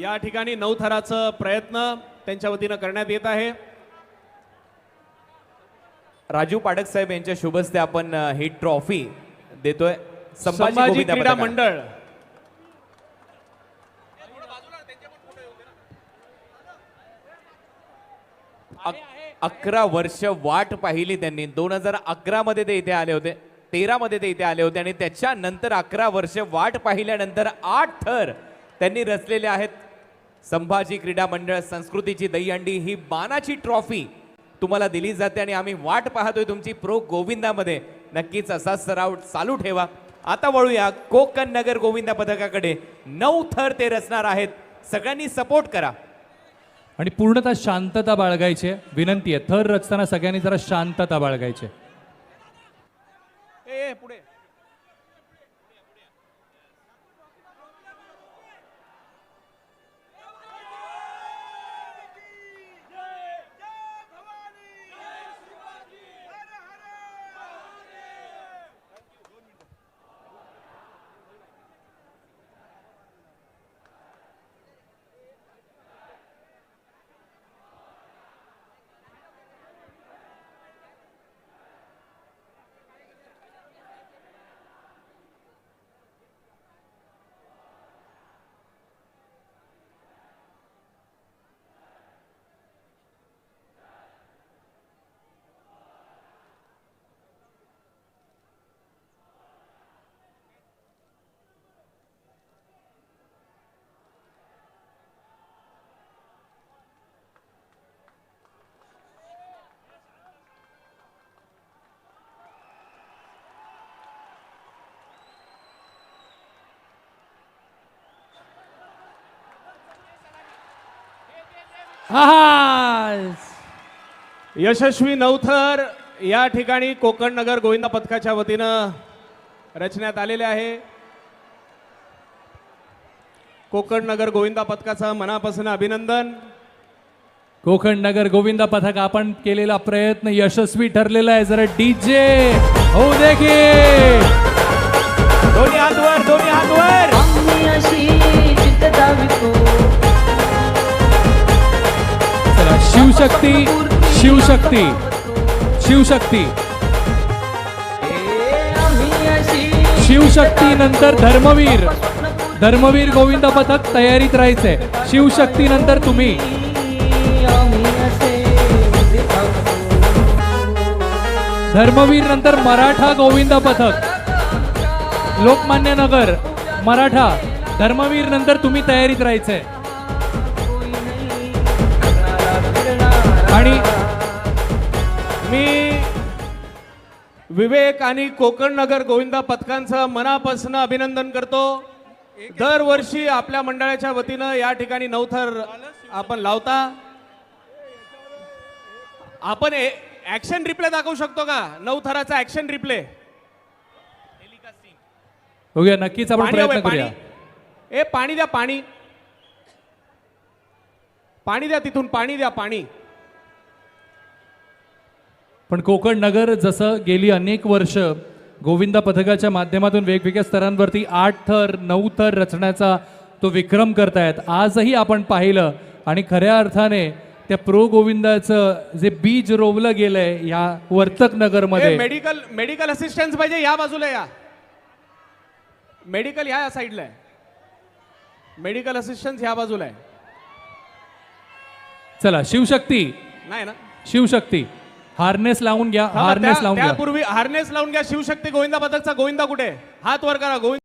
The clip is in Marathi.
या ठिकाणी नऊ थराचं प्रयत्न त्यांच्या वतीनं करण्यात येत आहे. राजू पाडक साहेब यांच्या शुभस्ते आपण ही ट्रॉफी देतोय. संभाजी क्रीडा. मंडळ. अक- अकरा वर्ष वाट पाहिली त्यांनी. दोन हजार अकरा मध्ये ते इथे आले होते. तेरा मध्ये ते इथे आले होते. आणि त्याच्यानंतर अकरा वर्ष वाट पाहिल्यानंतर आठ थर त्यांनी रचलेले आहेत. संभाजी क्रीडा मंडळ संस्कृतीची दहीहंडी ही मानाची ट्रॉफी तुम्हाला दिली जाते आणि आम्ही वाट पाहतोय तुमची प्रो गोविंदामध्ये. नक्कीच असाच सराव चालू ठेवा. आता वळूया कोकण नगर गोविंदा पथकाकडे. नऊ थर ते रचणार आहेत. सगळ्यांनी सपोर्ट करा. आणि पूर्णतः शांतता बाळगायची. विनंती आहे थर रचताना सगळ्यांनी जरा शांतता बाळगायची पुढे. यशस्वी नवथर या ठिकाणी कोकण नगर गोविंदा पथकाच्या वतीनं रचण्यात आलेले आहे. कोकण नगर गोविंदा पथकाचं मनापासून अभिनंदन. कोकण नगर गोविंदा पथक आपण केलेला प्रयत्न यशस्वी ठरलेला आहे. जरा डीजे होऊ दे की. दोन्ही हात वर दोन्ही हात शिवशक्ती शिवशक्ती शिवशक्ती. शिवशक्ती नंतर धर्मवीर. धर्मवीर गोविंद पथक तयारीत राहायचंय शिवशक्ती नंतर तुम्ही. धर्मवीर नंतर मराठा गोविंद पथक. लोकमान्य नगर मराठा. धर्मवीर नंतर तुम्ही तयारीत राहायचंय मी विवेक आणि कोकण नगर गोविंदा पथकांचं मनापासून अभिनंदन करतो. दरवर्षी आपल्या मंडळाच्या वतीनं या ठिकाणी नवथर आपण लावता. आपण ऍक्शन रिप्ले दाखवू शकतो का? नवथराचा ऍक्शन रिप्ले नक्कीच आपण प्रयत्न करूया. ए पाणी द्या पाणी. पाणी द्या तिथून पाणी द्या पाणी. पण कोकण नगर जसं गेली अनेक वर्ष गोविंदा पथकाच्या माध्यमातून वेगवेगळ्या स्तरांवरती आठ थर नऊ थर रचण्याचा तो विक्रम करतायत. आजही आपण पाहिलं आणि खऱ्या अर्थाने त्या प्रो गोविंदाचं जे बीज रोवलं गेलंय या वर्तक नगरमध्ये मेडिकल मेडिकल असिस्टन्स पाहिजे या बाजूला या. मेडिकल ह्या साईडला आहे. मेडिकल असिस्टन्स ह्या बाजूला आहे. चला शिवशक्ती. नाही ना? शिवशक्ती. हार्नेस लावून घ्या हार्नेस लावून घ्या त्यापूर्वी हार्नेस लावून घ्या शिवशक्ती गोविंदा पथकचा गोविंदा कुठे? हात वर करा गोविंद